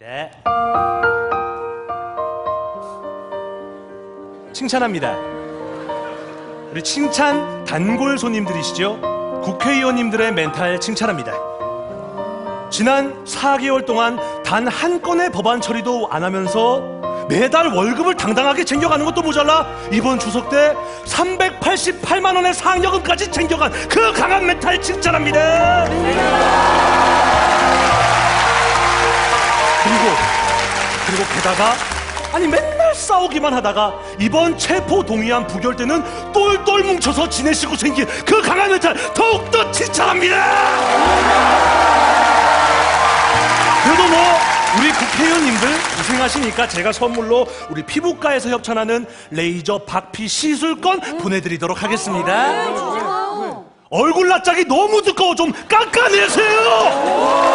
네. 칭찬합니다. 우리 칭찬 단골 손님들이시죠? 국회의원님들의 멘탈 칭찬합니다. 지난 4개월 동안 단 한 건의 법안 처리도 안 하면서 매달 월급을 당당하게 챙겨가는 것도 모자라 이번 추석 때 388만 원의 상여금까지 챙겨간 그 강한 멘탈 칭찬합니다. 그리고 게다가 아니 맨날 싸우기만 하다가 이번 체포 동의안 부결 때는 똘똘 뭉쳐서 지내시고 생긴 그 강한 멘탈 더욱더 칭찬합니다. 그래도 뭐 우리 국회의원님들 고생하시니까 제가 선물로 우리 피부과에서 협찬하는 레이저 박피 시술권 보내드리도록 하겠습니다. 얼굴 낯짝이 너무 두꺼워 좀 깎아내세요.